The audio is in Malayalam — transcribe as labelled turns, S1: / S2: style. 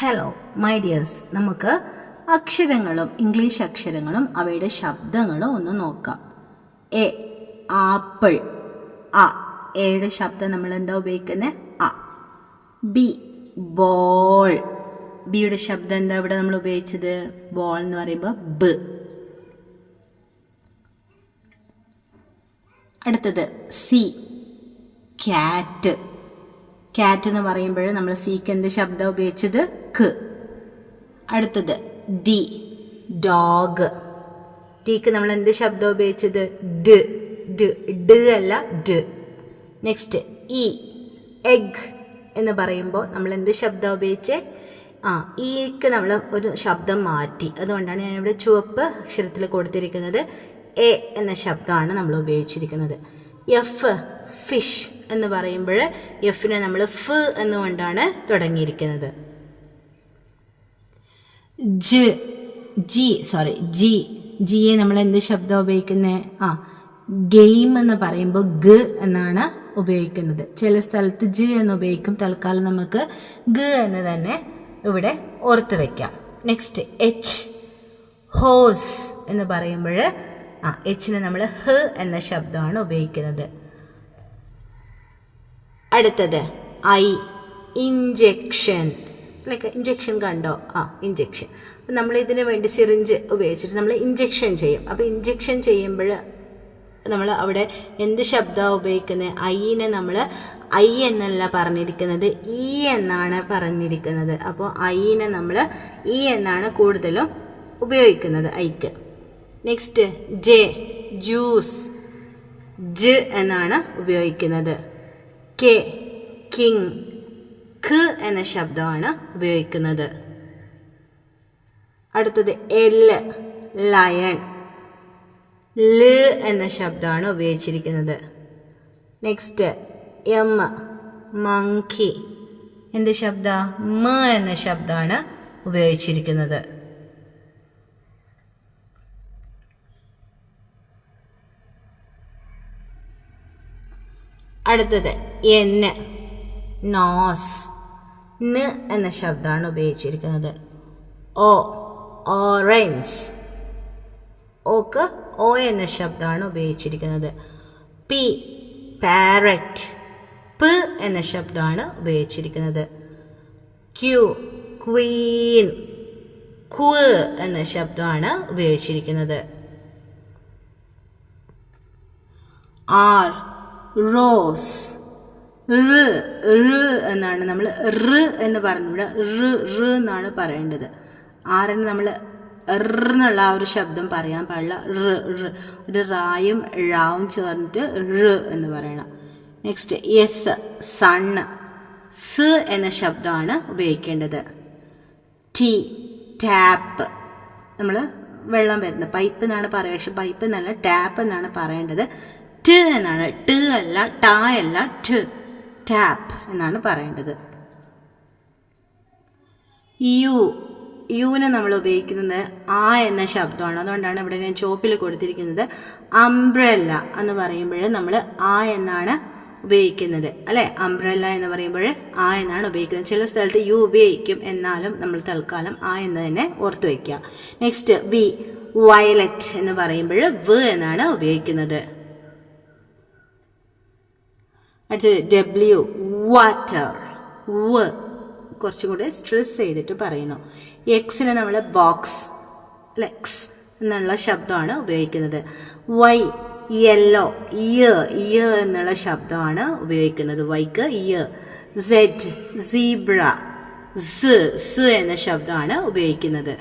S1: ഹലോ മൈ ഡിയേഴ്സ് നമുക്ക് അക്ഷരങ്ങളും ഇംഗ്ലീഷ് അക്ഷരങ്ങളും അവയുടെ ശബ്ദങ്ങളും ഒന്ന് നോക്കാം. A apple. അ എയുടെ ശബ്ദം നമ്മൾ എന്താ ഉപയോഗിക്കുന്നത് അ. B ball. ബിയുടെ ശബ്ദം എന്താ ഇവിടെ നമ്മൾ ഉപയോഗിച്ചത്? ബോൾ എന്ന് പറയുമ്പോൾ ബ്. അടുത്തത് സി ക്യാറ്റ്. ക്യാറ്റ് എന്ന് പറയുമ്പോൾ നമ്മൾ സിക്ക് എന്ത് ശബ്ദം ഉപയോഗിച്ചത്? ക്ക്. അടുത്തത് ഡി ഡോഗ്. ടീക്ക് നമ്മൾ എന്ത് ശബ്ദം ഉപയോഗിച്ചത്? ഡ് ഡ് ഡ് അല്ല ഡ്. നെക്സ്റ്റ് ഇ എഗ് എന്ന് പറയുമ്പോൾ നമ്മൾ എന്ത് ശബ്ദം ഉപയോഗിച്ച്? ആ ഈക്ക് നമ്മൾ ഒരു ശബ്ദം മാറ്റി. അതുകൊണ്ടാണ് ഞാൻ ഇവിടെ ചുവപ്പ് അക്ഷരത്തിൽ കൊടുത്തിരിക്കുന്നത്. എ എന്ന ശബ്ദമാണ് നമ്മൾ ഉപയോഗിച്ചിരിക്കുന്നത്. എഫ് ഫിഷ് എന്ന് പറയുമ്പോൾ എഫിനെ നമ്മൾ ഫ് എന്നുകൊണ്ടാണ് തുടങ്ങിയിരിക്കുന്നത്. ജ് ജി സോറി ജി ജിയെ നമ്മൾ എന്ത് ശബ്ദം ഉപയോഗിക്കുന്നത് ആ ഗെയിം എന്ന് പറയുമ്പോൾ ഗ് എന്നാണ് ഉപയോഗിക്കുന്നത്. ചില സ്ഥലത്ത് ജി എന്ന് ഉപയോഗിക്കും തൽക്കാലം നമുക്ക് ഗ് എന്ന് തന്നെ ഇവിടെ ഓർത്ത് വയ്ക്കാം നെക്സ്റ്റ് എച്ച് ഹോസ് എന്ന് പറയുമ്പോൾ ആ എച്ചിന് നമ്മൾ ഹ് എന്ന ശബ്ദമാണ് ഉപയോഗിക്കുന്നത്. അടുത്തത് ഐ ഇഞ്ചെക്ഷൻ ലൈക്ക് ഇഞ്ചെക്ഷൻ കണ്ടോ? ആ ഇഞ്ചെക്ഷൻ അപ്പം നമ്മൾ ഇതിന് വേണ്ടി സിറിഞ്ച് ഉപയോഗിച്ചിട്ട് നമ്മൾ ഇഞ്ചെക്ഷൻ ചെയ്യും. അപ്പോൾ ഇഞ്ചെക്ഷൻ ചെയ്യുമ്പോൾ നമ്മൾ അവിടെ എന്ത് ശബ്ദമാണ് ഉപയോഗിക്കുന്നത് ഐനെ നമ്മൾ ഐ എന്നല്ല പറഞ്ഞിരിക്കുന്നത്. ഇ എന്നാണ് പറഞ്ഞിരിക്കുന്നത്. അപ്പോൾ ഐനെ നമ്മൾ ഇ എന്നാണ് കൂടുതലും ഉപയോഗിക്കുന്നത് ഐക്ക്. നെക്സ്റ്റ് ജെ ജ്യൂസ് ജ് എന്നാണ് ഉപയോഗിക്കുന്നത്. കെ കിങ് ഖ് എന്ന ശബ്ദമാണ് ഉപയോഗിക്കുന്നത്. അടുത്തത് എൽ ലയൺ. ൽ എന്ന ശബ്ദമാണ് ഉപയോഗിച്ചിരിക്കുന്നത്. Next M monkey. എന്ത് ശബ്ദ? മ എന്ന ശബ്ദമാണ് ഉപയോഗിച്ചിരിക്കുന്നത്. അടുത്തത് എൻ. നോസ്. ന് എന്ന ശബ്ദമാണ് ഉപയോഗിച്ചിരിക്കുന്നത്. ഓ ഓറഞ്ച്. ഓക്ക് ഓ എന്ന ശബ്ദമാണ് ഉപയോഗിച്ചിരിക്കുന്നത്. P parrot. പ് എന്ന ശബ്ദമാണ് ഉപയോഗിച്ചിരിക്കുന്നത്. Q Queen. ക്വ് എന്ന ശബ്ദമാണ് ഉപയോഗിച്ചിരിക്കുന്നത്. R rose. റ് റ് എന്നാണ് നമ്മൾ റ് എന്ന് പറഞ്ഞിവിടെ റ് റ് എന്നാണ് പറയേണ്ടത്. ആറിന് നമ്മൾ എന്നുള്ള ആ ഒരു ശബ്ദം പറയാൻ പാടില്ല. റ് റ് ഒരു റായും ഴാവും ചേർന്നിട്ട് റ് എന്ന് പറയണം. നെക്സ്റ്റ് എസ് സണ്ണ് സ് എന്ന ശബ്ദമാണ് ഉപയോഗിക്കേണ്ടത്. T tap. നമ്മൾ വെള്ളം വരുന്നത് പൈപ്പ് എന്നാണ് പറയുക. പക്ഷെ പൈപ്പ് എന്നല്ല ടാപ്പ് എന്നാണ് പറയേണ്ടത്. ട് എന്നാണ്. ട് അല്ല ട അല്ല ട്. ടാപ്പ് എന്നാണ് പറയേണ്ടത്. യു യുവിനെ നമ്മൾ ഉപയോഗിക്കുന്നത് ആ എന്ന ശബ്ദമാണ്. അതുകൊണ്ടാണ് ഇവിടെ ഞാൻ ചോപ്പിൽ കൊടുത്തിരിക്കുന്നത് അംബ്രല്ല എന്ന് പറയുമ്പോൾ നമ്മൾ ആ എന്നാണ് ഉപയോഗിക്കുന്നത്. അല്ലെ? അംബ്രല്ല എന്ന് പറയുമ്പോൾ ആ എന്നാണ് ഉപയോഗിക്കുന്നത്. ചില സ്ഥലത്ത് യു ഉപയോഗിക്കും. എന്നാലും നമ്മൾ തൽക്കാലം ആ എന്ന് തന്നെ ഓർത്തു വയ്ക്കുക. നെക്സ്റ്റ് വി വയലറ്റ് എന്ന് പറയുമ്പോൾ വ് എന്നാണ് ഉപയോഗിക്കുന്നത്. അടുത്തത് ഡബ്ല്യു വാട്ടർ വ് കുറച്ചും കൂടെ സ്ട്രെസ് ചെയ്തിട്ട് പറയുന്നു. എക്സിന് നമ്മൾ ബോക്സ് ലെക്സ് എന്നുള്ള ശബ്ദമാണ് ഉപയോഗിക്കുന്നത്. വൈ യെല്ലോ ഇയർ ഇയർ എന്നുള്ള ശബ്ദമാണ് ഉപയോഗിക്കുന്നത്. വൈക്ക് ഇയർ സെഡ് സീബ്ര സ് എന്ന ശബ്ദമാണ് ഉപയോഗിക്കുന്നത്.